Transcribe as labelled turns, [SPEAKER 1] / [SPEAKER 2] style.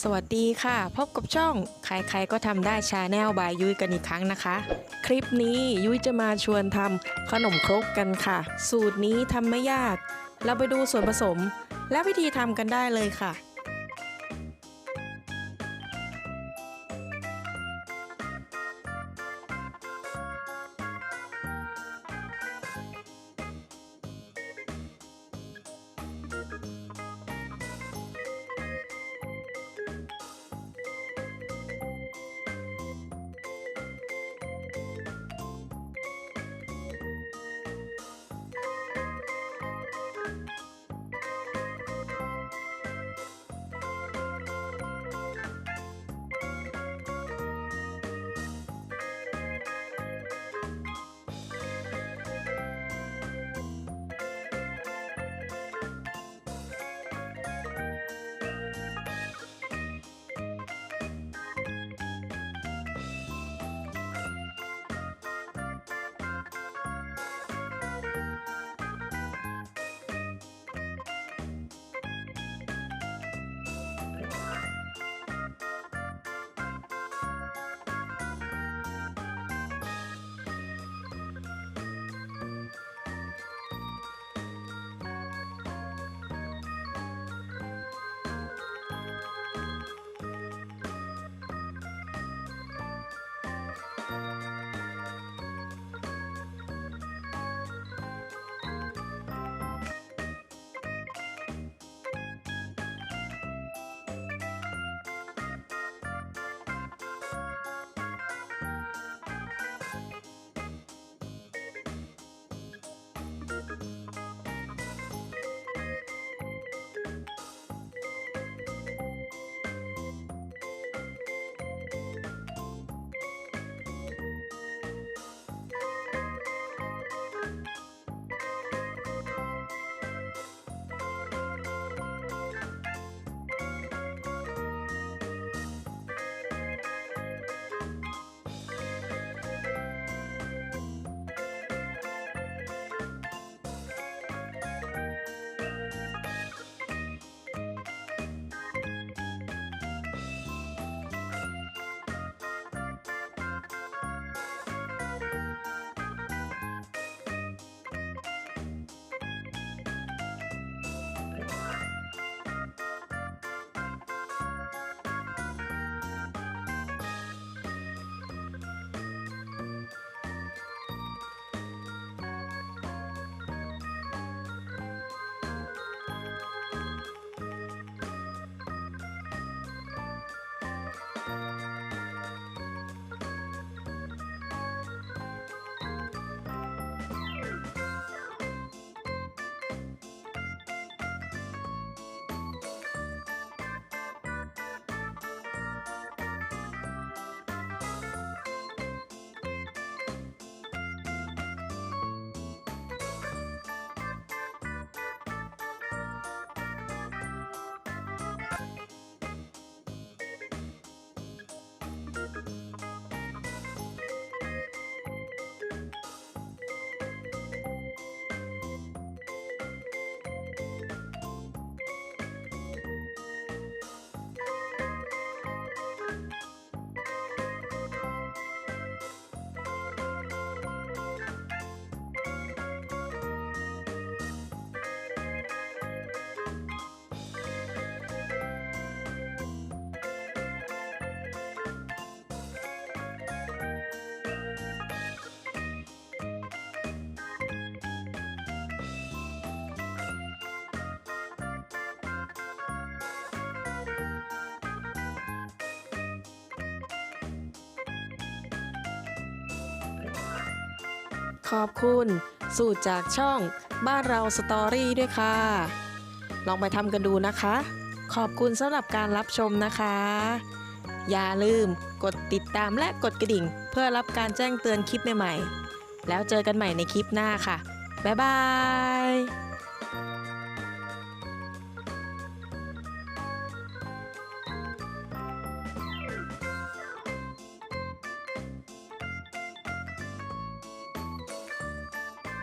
[SPEAKER 1] สวัสดีค่ะ พบกับช่อง ใครๆก็ทำได้ชาแนลบายยุ้ยกันอีกครั้งนะคะ คลิปนี้ยุ้ยจะมาชวนทำขนมครกกันค่ะ สูตรนี้ทำไม่ยาก เราไปดูส่วนผสม และวิธีทำกันได้เลยค่ะ ขอบคุณ สูตรจากช่องบ้านเราสตอรี่ด้วยค่ะ ลองไปทำกันดูนะคะ ขอบคุณสำหรับการรับชมนะคะ อย่าลืมกดติดตามและกดกระดิ่ง เพื่อรับการแจ้งเตือนคลิปใหม่ๆ แล้วเจอกันใหม่ในคลิปหน้าค่ะ บ๊ายบาย